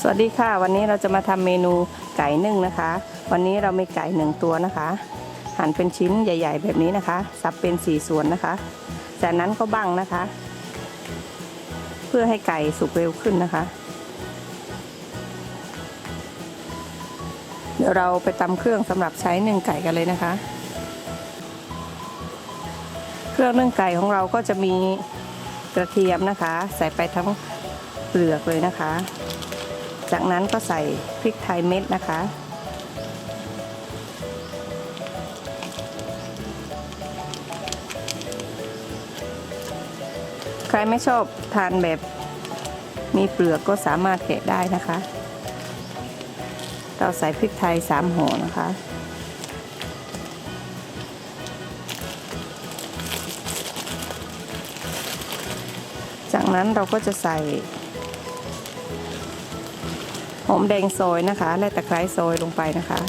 สวัสดีค่ะ วันนี้เราจะมาทำเมนูไก่นึ่งนะคะ วันนี้เรามีไก่หนึ่งตัวนะคะ หั่นเป็นชิ้นใหญ่ ๆ แบบนี้นะคะ สับเป็นสี่ส่วนนะคะจากนั้นก็บั้งนะคะ เพื่อให้ไก่สุกเร็วขึ้นนะคะ เดี๋ยวเราไปตำเครื่องสำหรับใช้นึ่งไก่กันเลยนะคะ เครื่องนึ่งไก่ของเราก็จะมีกระเทียมนะคะ ใส่ไปทั้งเปลือกเลยนะคะ จากนั้นก็ใส่พริกไทยเม็ดนะคะ ใครไม่ชอบทานแบบมีเปลือกก็สามารถแกะได้นะคะ เราใส่พริกไทยสามห่อนะคะจากนั้นเราก็จะใส่ หอมแดงซอยนะคะ และตะไคร้ซอยลงไปนะคะ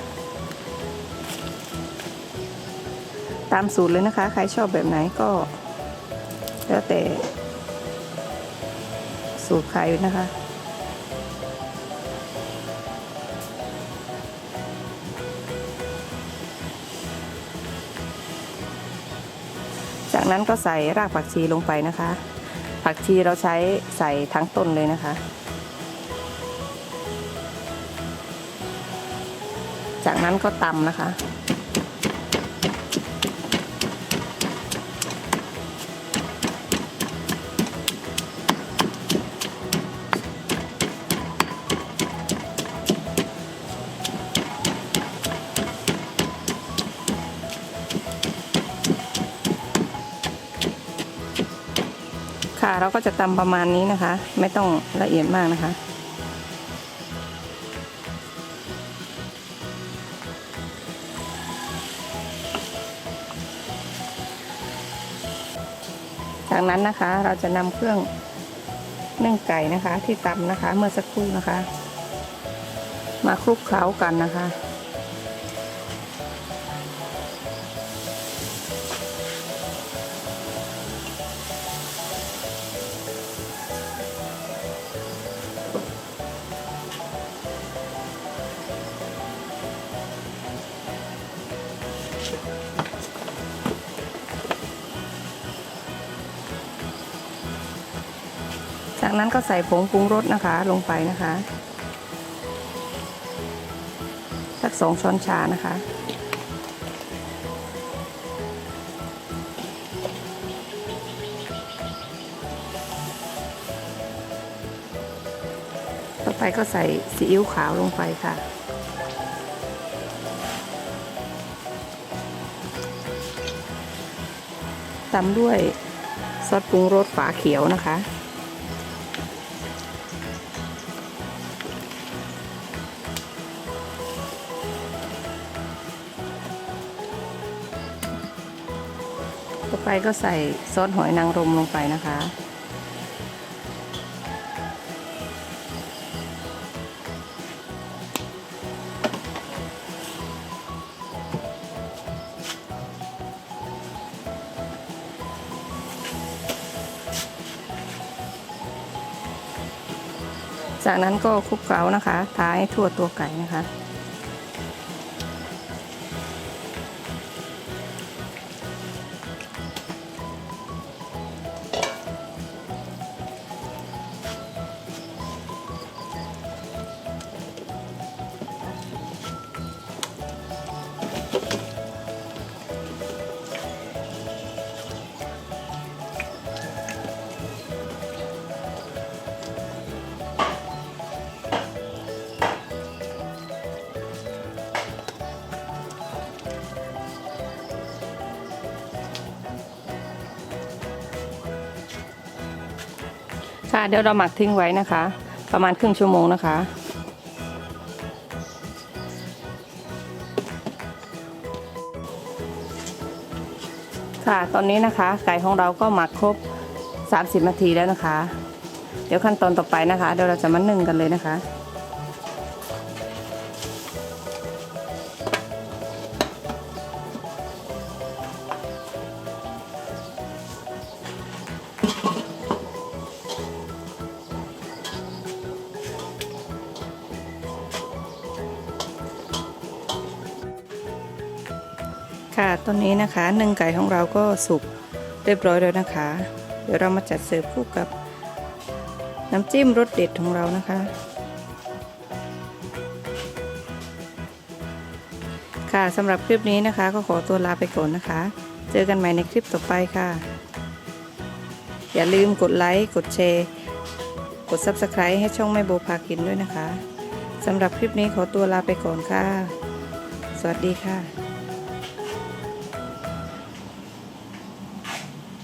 ตามสูตรเลยนะคะ ใครชอบแบบไหนก็ แล้วแต่ สูตรใครนะคะจากนั้นก็ใส่รากผักชีลงไปนะคะ ผักชีเราใช้ใส่ทั้งต้นเลยนะคะ จากนั้นก็ตำนะคะ ค่ะเราก็จะตำประมาณนี้นะคะ ไม่ต้องละเอียดมากนะคะ จากนั้นนะคะเราจะนำเครื่องนึ่งไก่นะคะที่ตำนะคะ เมื่อสักครู่นะคะ มาคลุกเคล้ากันนะคะ จากนั้นก็ใส่ผงปรุงรสนะคะลงไปนะคะสักสองช้อนชานะคะ ต่อไปก็ใส่ซีอิ๊วขาวลงไปค่ะตามด้วยซอสปรุงรสฝาเขียวนะคะ ต่อไปก็ใส่ซอสหอยนางรมลงไปนะคะ จากนั้นก็คลุกเคล้านะคะทาให้ทั่วตัวไก่นะคะ ค่ะเดี๋ยวเราหมักทิ้งไว้นะคะ ประมาณครึ่งชั่วโมงนะคะ ค่ะตอนนี้นะคะ ไก่ของเราก็หมักครบ 30 นาทีแล้วนะคะ เดี๋ยวขั้นตอนต่อไปนะคะ เดี๋ยวเราจะมานึ่งกันเลยนะคะ ค่ะตอนนี้นะคะหนึ่งไก่ของเราก็สุกเรียบร้อยแล้วนะคะ เดี๋ยวเรามาจัดเสิร์ฟคู่กับน้ำจิ้มรสเด็ดของเรานะคะ ค่ะสำหรับคลิปนี้นะคะ ก็ขอตัวลาไปก่อนนะคะ เจอกันใหม่ในคลิปต่อไปค่ะ อย่าลืมกดไลค์กดแชร์กด Subscribe ให้ช่องแม่โบพากินด้วยนะคะสำหรับคลิปนี้ขอตัวลาไปก่อนค่ะ สวัสดีค่ะ